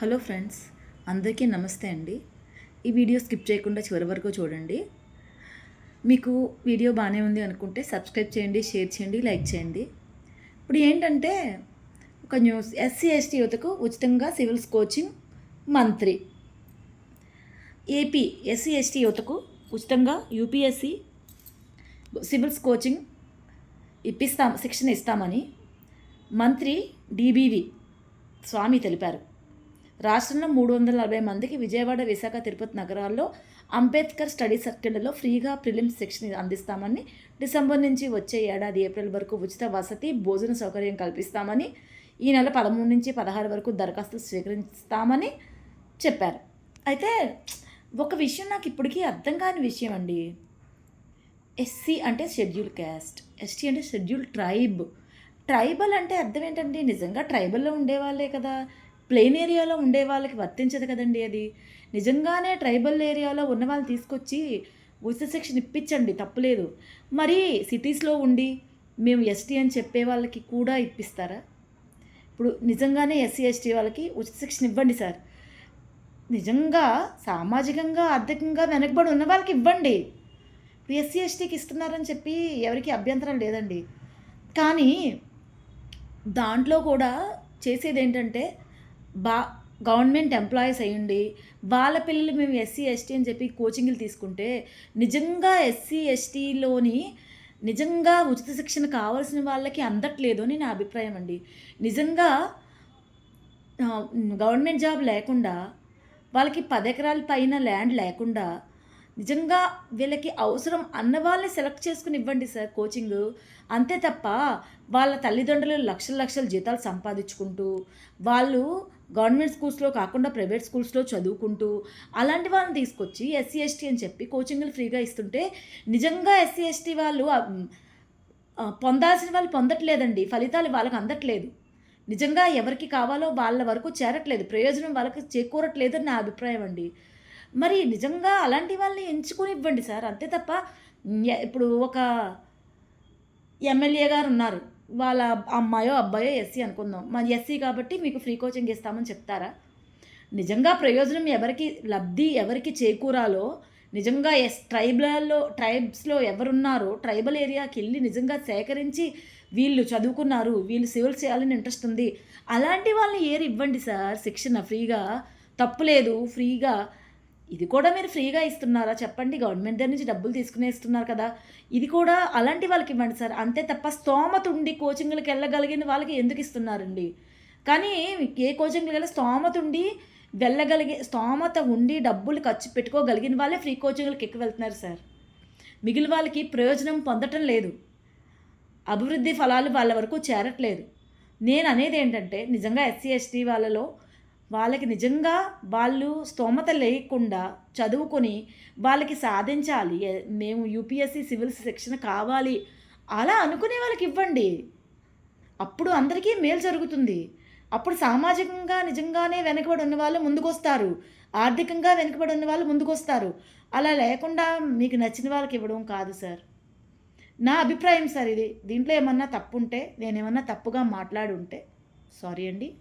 Hello friends అందరికీ నమస్తే అండి. ఈ వీడియో స్కిప్ చేయకుండా చివరి వరకు చూడండి. మీకు వీడియో బాగానే ఉంది అనుకుంటే సబ్స్క్రైబ్ చేయండి షేర్ చేయండి లైక్ చేయండి. ఇప్పుడు ఏంటంటే ఒక న్యూస్ ఎస్సీ ఎస్టీ యువతకు ఉచితంగా సివిల్స్ కోచింగ్ మంత్రి. ఏపీ ఎస్సీ ఎస్టీ యువతకు ఉచితంగా యూపీఎస్సీ సివిల్స్ కోచింగ్ ఇప్పిస్తాం శిక్షణ ఇస్తామని మంత్రి డిబివి స్వామి తెలిపారు. రాష్ట్రంలో మూడు వందల నలభై మందికి విజయవాడ విశాఖ తిరుపతి నగరాల్లో అంబేద్కర్ స్టడీ సర్కిళ్ళలో ఫ్రీగా ప్రిలిమ్స్ శిక్షణ అందిస్తామని డిసెంబర్ నుంచి వచ్చే ఏడాది ఏప్రిల్ వరకు ఉచిత వసతి భోజన సౌకర్యం కల్పిస్తామని ఈ నెల పదమూడు నుంచి పదహారు వరకు దరఖాస్తులు స్వీకరిస్తామని చెప్పారు. అయితే ఒక విషయం నాకు ఇప్పటికీ అర్థం కాని విషయం అండి. ఎస్సీ అంటే షెడ్యూల్ క్యాస్ట్ ఎస్టీ అంటే షెడ్యూల్ ట్రైబ్. ట్రైబల్ అంటే అర్థం ఏంటండి? నిజంగా ట్రైబల్లో ఉండేవాళ్ళే కదా. ప్లెయిన్ ఏరియాలో ఉండే వాళ్ళకి వర్తించదు కదండి అది. నిజంగానే ట్రైబల్ ఏరియాలో ఉన్న వాళ్ళు తీసుకొచ్చి ఉచిత శిక్షణ ఇప్పించండి తప్పులేదు మరి సిటీస్లో ఉండి మేము ఎస్టీ అని చెప్పే వాళ్ళకి కూడా ఇప్పిస్తారా? ఇప్పుడు నిజంగానే ఎస్సీ ఎస్టీ వాళ్ళకి ఉచిత శిక్షణ ఇవ్వండి సార్. నిజంగా సామాజికంగా ఆర్థికంగా వెనకబడి ఉన్న వాళ్ళకి ఇవ్వండి. ఎస్సీ ఎస్టీకి ఇస్తున్నారని చెప్పి ఎవరికి అభ్యంతరం లేదండి. కానీ దాంట్లో కూడా చేసేది ఏంటంటే బా గవర్నమెంట్ ఎంప్లాయీస్ అయ్యండి వాళ్ళ పిల్లలు మేము ఎస్సీ ఎస్టీ అని చెప్పి కోచింగ్లు తీసుకుంటే నిజంగా ఎస్సీ ఎస్టీలోని నిజంగా ఉచిత శిక్షణ కావాల్సిన వాళ్ళకి అందట్లేదు అని నా అభిప్రాయం అండి. నిజంగా గవర్నమెంట్ జాబ్ లేకుండా వాళ్ళకి పది ఎకరాల పైన ల్యాండ్ లేకుండా నిజంగా వీళ్ళకి అవసరం అన్న వాళ్ళని సెలెక్ట్ చేసుకుని ఇవ్వండి సార్ కోచింగ్. అంతే తప్ప వాళ్ళ తల్లిదండ్రులు లక్షల లక్షల జీతాలు సంపాదించుకుంటూ వాళ్ళు గవర్నమెంట్ స్కూల్స్లో కాకుండా ప్రైవేట్ స్కూల్స్లో చదువుకుంటూ అలాంటి వాళ్ళని తీసుకొచ్చి ఎస్సీ ఎస్టీ అని చెప్పి కోచింగ్లు ఫ్రీగా ఇస్తుంటే నిజంగా ఎస్సీ ఎస్టీ వాళ్ళు పొందాల్సిన వాళ్ళు పొందట్లేదండి. ఫలితాలు వాళ్ళకి అందట్లేదు. నిజంగా ఎవరికి కావాలో వాళ్ళ వరకు చేరట్లేదు. ప్రయోజనం వాళ్ళకి చేకూరట్లేదు అని నా అభిప్రాయం అండి. మరి నిజంగా అలాంటి వాళ్ళని ఎంచుకొని ఇవ్వండి సార్. అంతే తప్ప ఇప్పుడు ఒక ఎమ్మెల్యే గారు ఉన్నారు. వాళ్ళ అమ్మాయో అబ్బాయో ఎస్సీ అనుకుందాం. మా ఎస్సీ కాబట్టి మీకు ఫ్రీ కోచింగ్ ఇస్తామని చెప్తారా? నిజంగా ప్రయోజనం ఎవరికి లబ్ధి ఎవరికి చేకూరాలో నిజంగా ఎస్ ట్రైబ్లలో ట్రైబ్స్లో ఎవరున్నారో ట్రైబల్ ఏరియాకి వెళ్ళి నిజంగా సేకరించి వీళ్ళు చదువుకున్నారు వీళ్ళు సివిల్ చేయాలని ఇంట్రెస్ట్ ఉంది. అలాంటి వాళ్ళని ఏరి ఇవ్వండి సార్. శిక్షణ ఫ్రీగా తప్పులేదు ఫ్రీగా ఇది కూడా మీరు ఫ్రీగా ఇస్తున్నారా? చెప్పండి. గవర్నమెంట్ దగ్గర నుంచి డబ్బులు తీసుకునే ఇస్తున్నారు కదా. ఇది కూడా అలాంటి వాళ్ళకి ఇవ్వండి సార్. అంతే తప్ప స్తోమత ఉండి కోచింగ్లకు వెళ్ళగలిగిన వాళ్ళకి ఎందుకు ఇస్తున్నారండి? కానీ ఏ కోచింగ్కి వెళ్ళి స్తోమత ఉండి వెళ్ళగలిగే స్తోమత ఉండి డబ్బులు ఖర్చు పెట్టుకోగలిగిన వాళ్ళే ఫ్రీ కోచింగ్లకు ఎక్కువ వెళ్తున్నారు సార్. మిగిలిన వాళ్ళకి ప్రయోజనం పొందటం లేదు. అభివృద్ధి ఫలాలు వాళ్ళ వరకు చేరట్లేదు. నేను అనేది ఏంటంటే నిజంగా ఎస్సీ ఎస్టీ వాళ్ళలో వాళ్ళకి నిజంగా వాళ్ళు స్తోమత లేకుండా చదువుకొని వాళ్ళకి సాధించాలి. మేము యూపీఎస్సీ సివిల్స్ శిక్షణ కావాలి. అలా అనుకునే వాళ్ళకి ఇవ్వండి. అప్పుడు అందరికీ మేలు జరుగుతుంది. అప్పుడు సామాజికంగా నిజంగానే వెనకబడి ఉన్న వాళ్ళు ముందుకొస్తారు. ఆర్థికంగా వెనకబడి ఉన్న వాళ్ళు ముందుకొస్తారు. అలా లేకుండా మీకు నచ్చిన వాళ్ళకి ఇవ్వడం కాదు సార్. నా అభిప్రాయం సార్ ఇది. దీంట్లో ఏమన్నా తప్పు ఉంటే నేనేమన్నా తప్పుగా మాట్లాడి ఉంటే సారీ అండి.